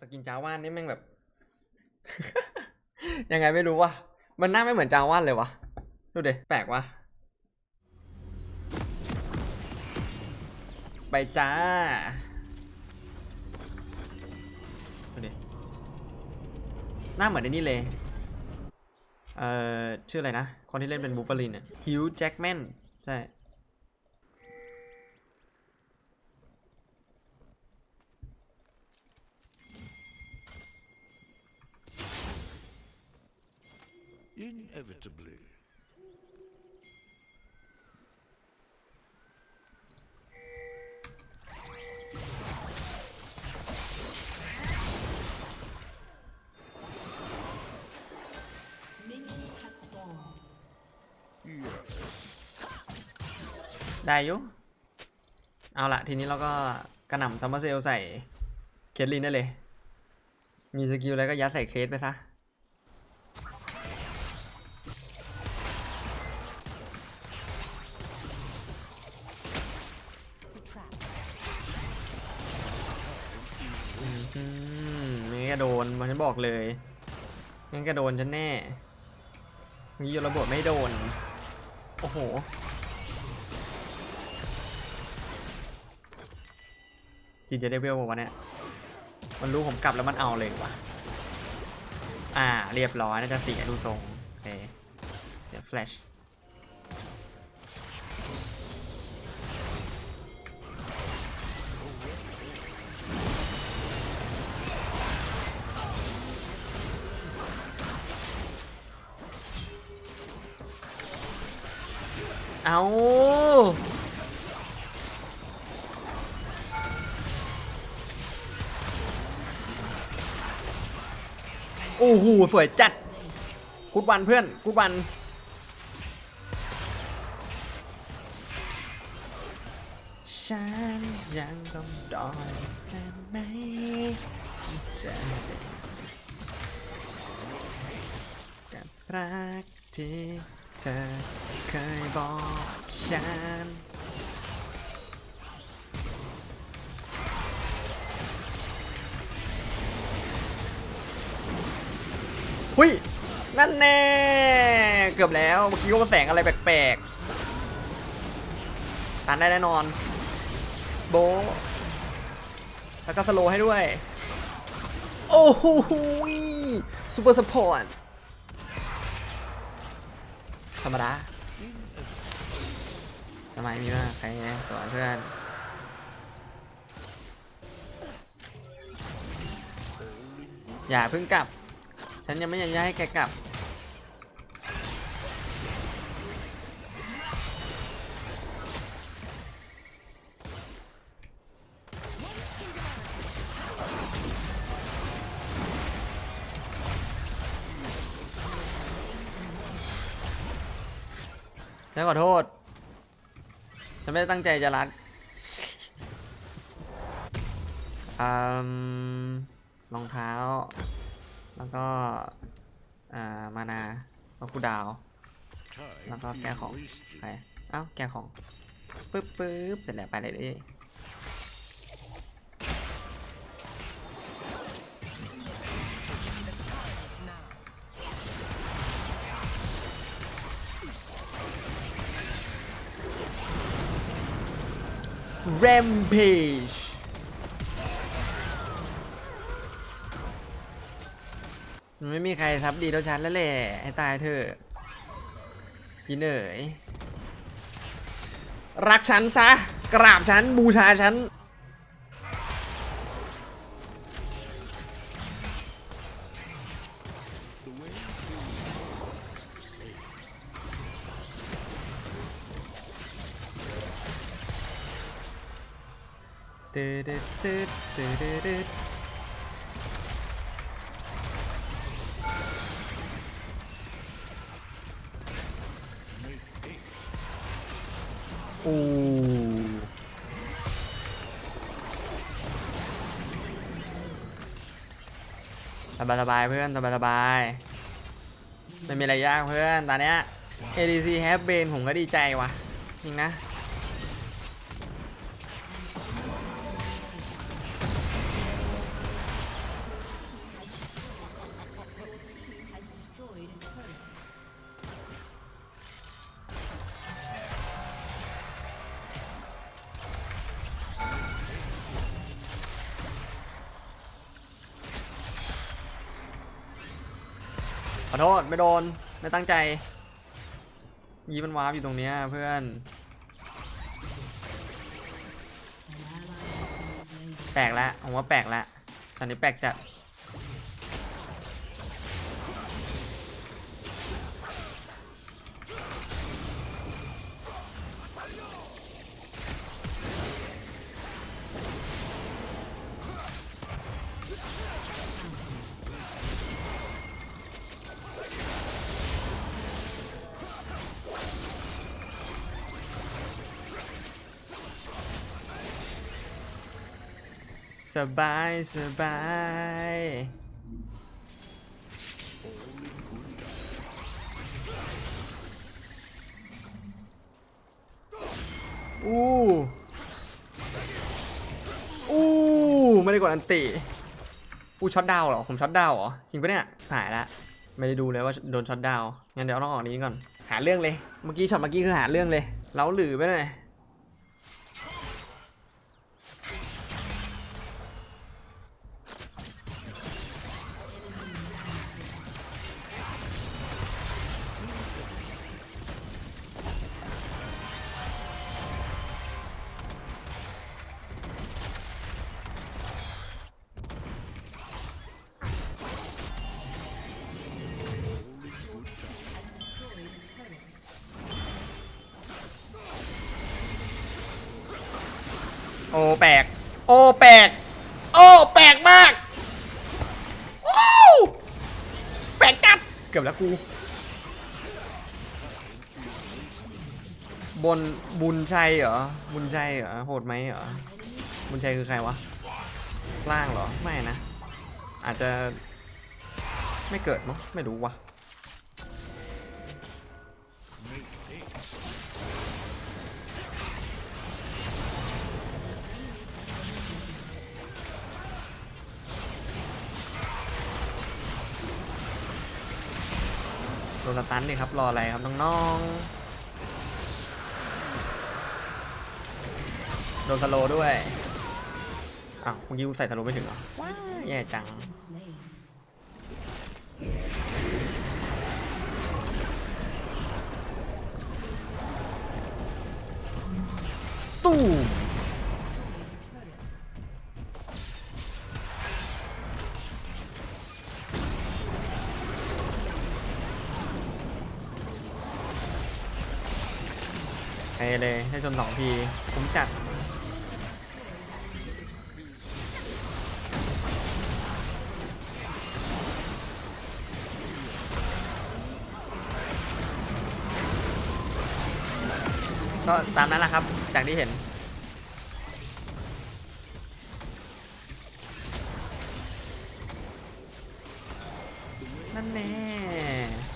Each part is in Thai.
สกินจาว่านนี่แม่งแบบ ยังไงไม่รู้ว่ะมันหน้าไม่เหมือนจาว่านเลยวะดูดิแปลกวะไปจ้าดูดิหน้าเหมือนไอ้นี่เลย เอ่อ ชื่ออะไรนะ คนที่เล่นเป็นบูเบอรินเนี่ยฮิวแจ็คแมนใช่ Inevitably. Minions have spawned. Yes. ได้อยุเอาละทีนี้เราก็กระหน่ำซัมเมอร์เซลใส่เคทลินได้เลย มีสกิลอะไรก็ยัดใส่เคสไปซะ บอกเลยม่งั้นก็โดนฉันแน่มีโยนระเบิดไม่โดน โอ้โห จริงจะได้เวลบอกว่าวะเนี่ย มันรู้ผมกลับแล้วมันเอาเลยวะอ่า เรียบร้อยน่าจะเสียดูทรง โอเค เดี๋ยวแฟลช เอาโอ้โหสวยจัดกุดวันเพื่อนกุดวัน ฉันยังต้องรอยแต่ไม่จอกับรักที่ เธอเคยบอกฉันหุยนั่นแน่ เกือบแล้ว เมื่อกี้ก็มาแสงอะไรแปลกๆตันได้แน่นอน โบ แล้วก็สโลให้ด้วย โอ้โหซูเปอร์สปอร์ต ธรรมดาสมัยมีมากใครสอนเพื่อนอย่าเพิ่งกลับ ฉันยังไม่อยังให้แกกลับ ขอโทษ ฉันไม่ได้ตั้งใจจะรัดอืมรองเท้า แล้วก็ อ่า มานาแล้วคูดาว แล้วก็แก้ของ ไป เอ้า แก้ของ ปึ๊บปึ๊บเสร็จแล้วไปเลยดิ Rampage ไม่มีใครทับดีเท่าฉันแล้วแหละให้ตายเถอะพี่เหนยรักฉันซะ กราบฉัน บูชาฉัน ตึ๊ดตึ๊ดตึ๊ดตึ๊ดตึ๊ดอู้สบายสบายเพื่อนสบายสบายไม่มีอะไรยากเพื่อนตอนเนี้ย ADC Have Bane ผมก็ดีใจว่ะจริงนะ อโทษไม่โดน ไม่ตั้งใจ ยีมันวาร์ปอยู่ตรงเนี้ยเพื่อน แปลกแล้วผมว่าแปลกแล้วตอนนี้แปลกจัด สบายสบายอู้อู้ไม่ได้กดอันติอู้ช็อตดาวเหรอ ผมช็อตดาวเหรอ จริงปะเนี่ย หายละ ไม่ได้ดูเลยว่าโดนช็อตดาว งั้นเดี๋ยวต้องออกนี้ก่อน หาเรื่องเลย เมื่อกี้ช็อตเมื่อกี้คือหาเรื่องเลย เล้าหลือไปหน่อย อ้แปลก โอ้แปลก โอ้แปลกมากว้าวแปลกจัดเกือบแล้วกู บนบุญชัยเหรอ บุญชัยเหรอ โหดไหมเหรอ บุญชัยคือใครวะ ล่างเหรอ ไม่นะ อาจจะไม่เกิดมั้งไม่รู้วะ ดนสตันนี่ครับ รออะไรครับ น้องๆ โดนสโลว์ด้วย อ้าวเมื่อกี้กูใส่สโลว์ไม่ถึงเหรอ ว้าแย่จัง Slain. ตู้ม เลยให้ชนสองทีผมจัดก็ตามนั้นแหละครับ จากที่เห็น นั่นแน่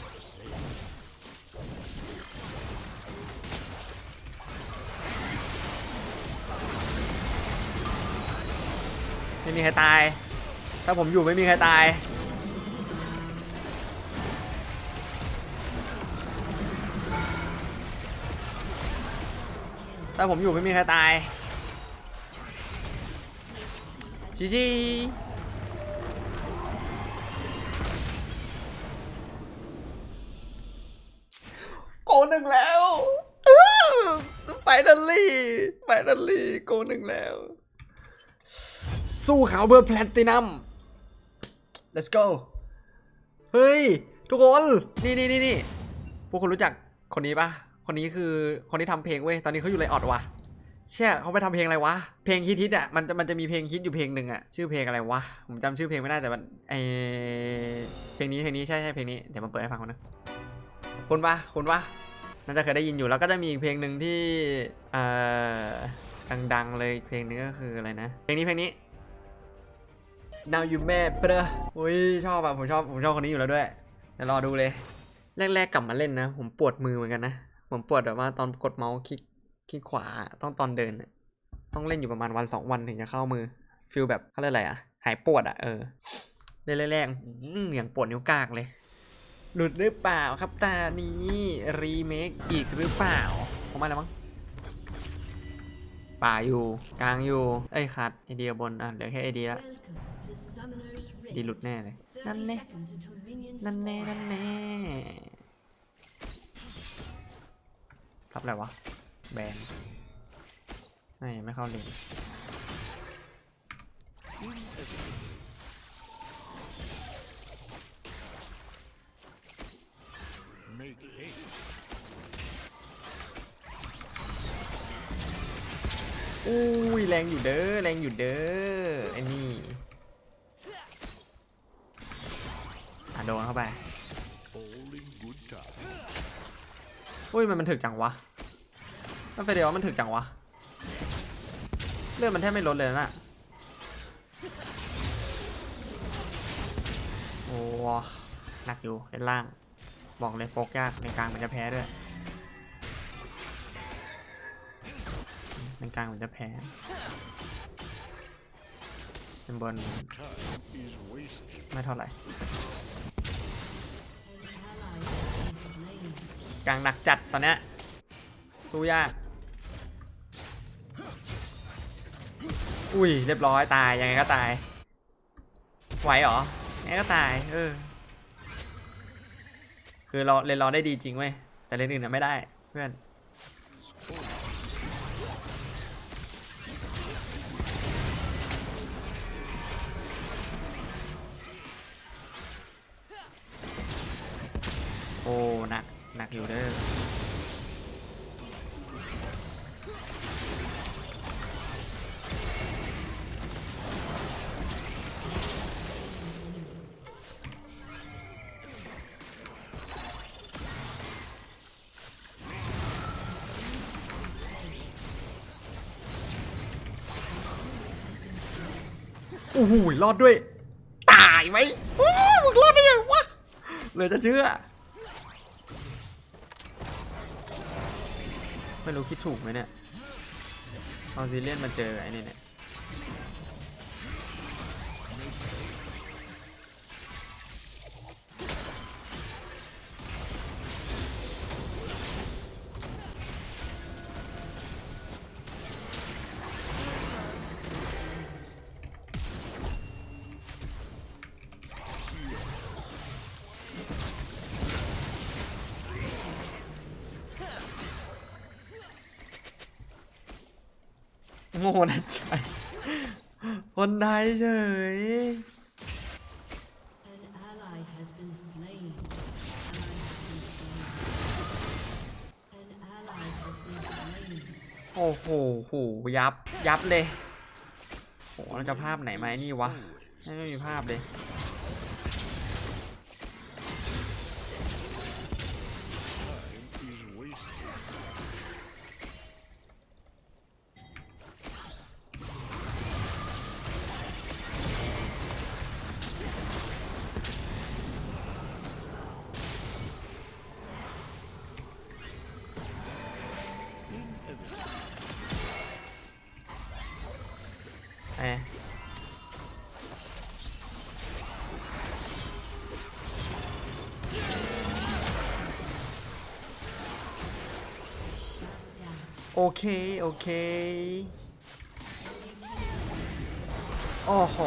ไม่มีใครตาย ถ้าผมอยู่ไม่มีใครตาย ถ้าผมอยู่ไม่มีใครตายชิชิโกหนึ่งแล้วไปดัลลี่ไปดัลลี่ โกหนึ่งแล้ว สู้เขาเพื่อแพลตินัม let's go เฮ้ย ทุกคน นี่นี่นี่นี่พวกคุณรู้จักคนนี้ปะคนนี้คือคนที่ทำเพลงเว้ย ตอนนี้เขาอยู่ไรออดวะเชี่ยเขาไปทำเพลงอะไรวะ เพลงฮิตฮิตอะ มันจะมันจะมีเพลงฮิตอยู่เพลงหนึ่งอะ ชื่อเพลงอะไรวะ ผมจำชื่อเพลงไม่ได้แต่มันไอเพลงนี้เพลงนี้ใช่ใช่เพลงนี้ เดี๋ยวมาเปิดให้ฟังนนะคุณปะคุณปะน่าจะเคยได้ยินอยู่แล้วก็จะมีอีกเพลงหนึ่งที่เอ่อดังๆเลยเพลงนี้ก็คืออะไรนะ เพลงนี้เพลงนี้ Now you mad เปะอุ้ยชอบอะผมชอบผมชอบคนนี้อยู่แล้วด้วยเดี๋ยวรอดูเลย แรกๆกลับมาเล่นนะ ผมปวดมือเหมือนกันนะ ผมปวดแบบว่าตอนกดเมาส์คลิกคลิกขวาต้องตอนเดินต้องเล่นอยู่ประมาณวันสองวันถึงจะเข้ามือฟิลแบบเขาเรียกอะไรอะหายปวดอะเออเล่นแรกๆอย่างปวดนิ้วกลางเลย หลุดหรือเปล่าครับตานี้รีเมคอีกหรือเปล่าผมมาแล้วมั้ง ป่าอยู่ กลางอยู่ เอ้ยขาดไอเดียบน อะ เหลือแค่ไอเดียละ Welcome to Summoner's ดี Rift. หลุดแน่เลย The นั่น30แน่ seconds until minions นั่นแน่ spawn. นั่นแน่ทับอะไรวะ แบน ไม่ ไม่เข้าเลย Make อุ้ยแรงอยู่เด้อแรงอยู่เด้อไอ้นี่อะโดนเข้าไปอุ้ยมันมันถึกจังวะมันไฟเดียวมันถึกจังวะเลือดมันแทบไม่ลดเลยนะน่ะโอ้หนักอยู่เป็นล่าง บอกเลยโฟกยากในกลางมันจะแพ้ด้วย ในกลางมันจะแพ้เป็นบนไม่เท่าไหร่ กลางหนักจัดตอนเนี้ยสู้ยาก อุ้ย เรียบร้อยตายยังไงก็ตาย ไหวเหรอยังไงก็ตาย เออ คือเราเล่นราได้ดีจริงเว้ย แต่เล่นอื่นน่ะไม่ได้เพื่อน อ้หนักหนักอยู่เด้อโอ้โหรอดด้วย ตายไหมโอ้มึงรอดได้ยังวะเหลยจะเชื่อ ไม่รู้คิดถูกไหมเนี่ยเอาซีเรียนมาเจอไอ้นี่เนี่ย โง่นะใจคนไทยเฉย An ally has been slain. An ally has been slain. โอ้โหโหยับ ยับเลยโหเราจะภาพไหนไหมนี่วะ ไม่มีภาพเลย โอเค โอเคโอ้โห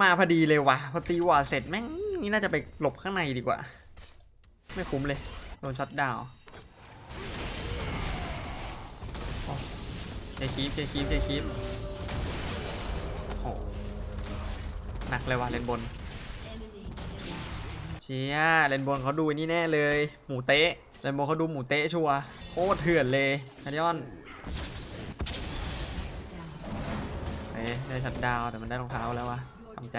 มาพอดีเลยวะพอตีวอร์เสร็จแม่งนี่น่าจะไปหลบข้างในดีกว่า ไม่คุ้มเลย โดนช็อตดาวเจคีฟเจคีฟเจคีฟโอ้หนักเลยว่ะเลนบน เชียเลนบนเขาดูนี่แน่เลย หมูเตะเลนบนเขาดูหมูเตะชัวโคตรเถื่อนเลยคาริออนเอ๊ะได้ช็อตดาวแต่มันได้รองเท้าแล้ววะทำใจ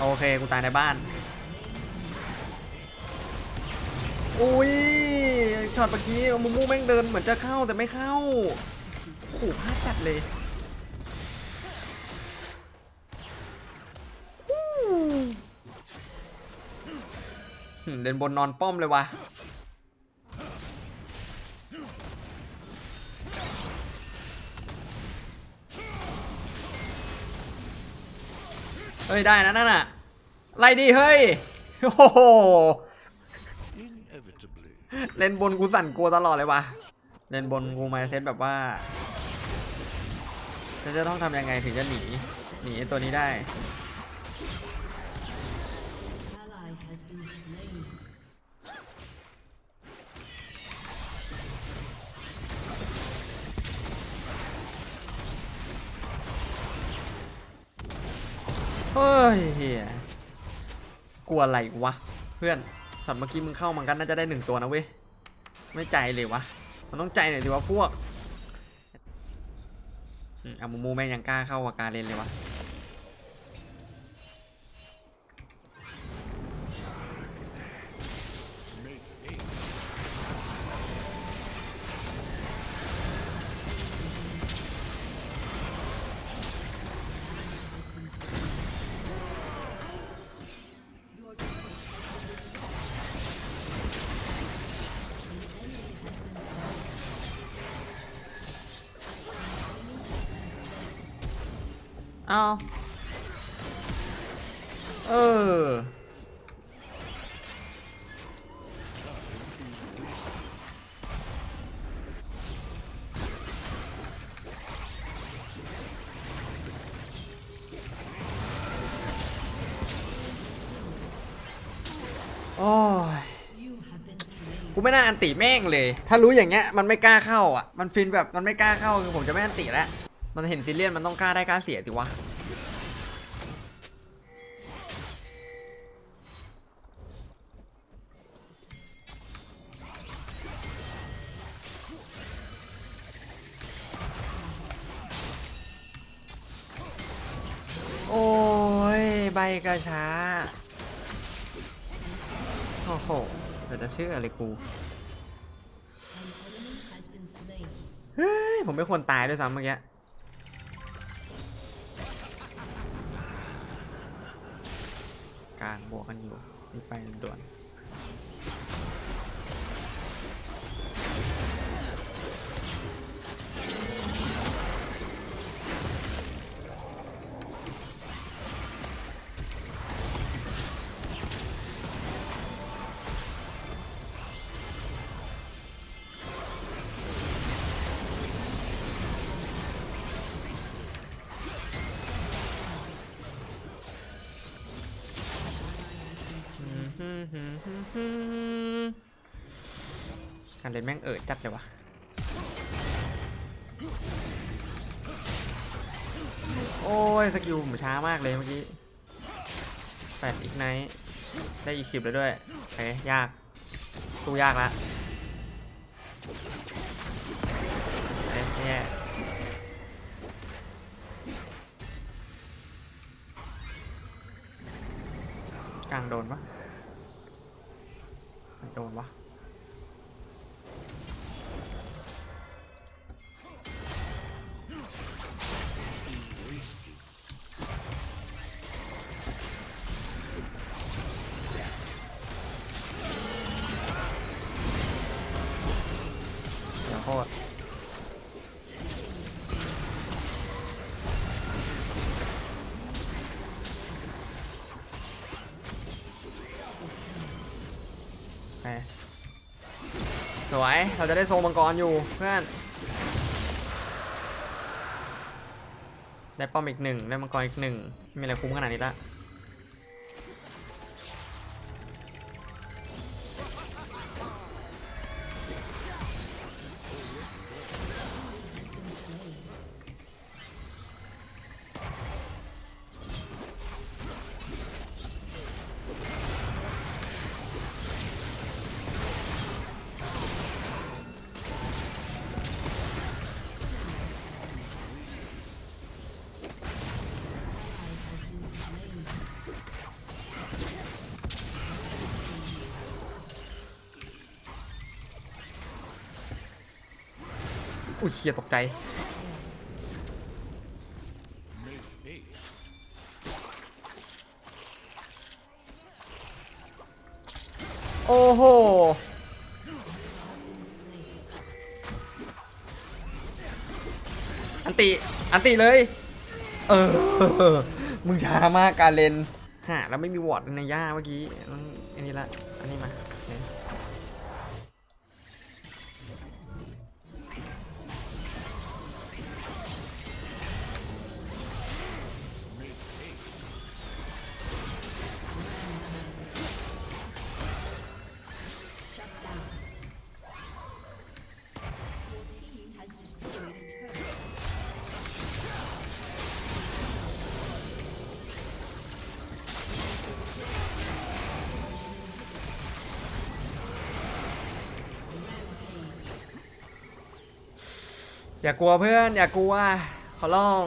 โอเค กูตายในบ้าน อุ้ยช็อตเมื่อกี้มูมูแม่งเดินเหมือนจะเข้าแต่ไม่เข้าโอ้โหพลาดจัดเลยเดินบนนอนป้อมเลยวะเฮ้ยได้นะนั่นน่ะไล่ดิเฮ้ย โอ้โห เล่นบนกูสั่นกลัวตลอดเลยวะเล่นบนกูมาเซตแบบว่าจะจะต้องทำยังไงถึงจะหนีหนีตัวนี้ได้เฮ้ยเฮียกลัวอะไรวะ เพื่อนสัตว์เมื่อกี้มึงเข้ามันกันน่าจะได้หนึ่งตัวนะเว้ย ไม่ใจเลยวะ มันต้องใจหน่อยสิวะพวกอืมอามูมูแม่งยังกล้าเข้ากับการเล่นเลยวะ เอาเออ โอ้ย กูไม่น่าอันติแม่งเลย ถ้ารู้อย่างเงี้ยมันไม่กล้าเข้าอะ มันฟินแบบมันไม่กล้าเข้าคือผมจะไม่อันติแล้ว มันเห็นซิเลียนมันต้องกล้าได้กล้าเสียติวะโอ้ย ใบกระช้า โอ้โห เดี๋ยวจะเชื่ออะไรกู เฮ้ย ผมไม่ควรตายด้วยซ้ำเมื่อกี้ วันอยู่รีบไปด่วน การเล่นแม่งเอิดจัดเลยวะโอ้ยสกิลผมช้ามากเลยเมื่อกี้แปดอีกไนท์ได้อีกคลิปแล้วด้วยโอเคยากตู้ยากละเอ๊ะแย่กลางโดนปะ ไม่ วย เราจะได้โซมังกรอยู่เพื่อน ได้ป้อมอีกหนึ่งได้มังกรอีกหนึ่งมีอะไรคุ้มขนาดนี้ละ เฮียตกใจ โอ้โห อันติ อันติเลย เออ มึงช้ามากการเล่นฮะแล้วไม่มีวอร์ดในย่าเมื่อกี้ต้องอันนี้ละ อันนี้มา อย่ากลัวเพื่อน อย่ากลัว ขอร้อง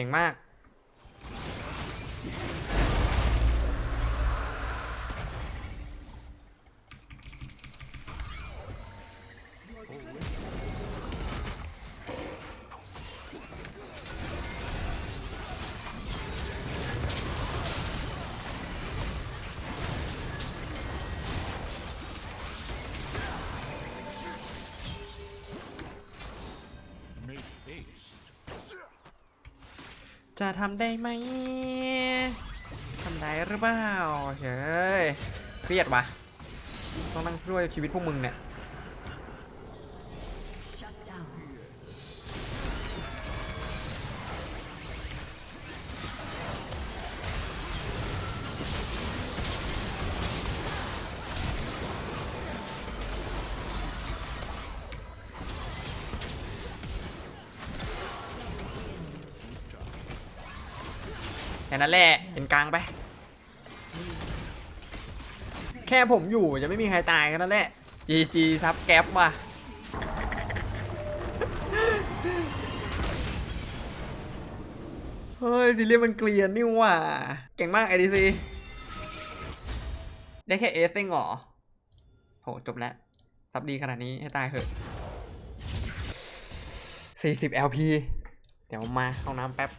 ก่งมาก จะทำได้ไหมทำได้หรือเปล่าเฮ้ยเครียดวะต้องนั่งช่วยชีวิตพวกมึงเนี่ย แค่นั้นแหละเป็นกลางไป แค่ผมอยู่จะไม่มีใครตายแค่นั้นแหละ GG ซับแก๊ปว่ะเฮ้ยทีเรียมันเกลียนนี่ว่า เก่งมาก ADC ได้แค่เอสเองหรอโหจบแล้วซับดีขนาดนี้ให้ตายเถอะ 40 LP เดี๋ยวมาเข้าน้ำแป๊บ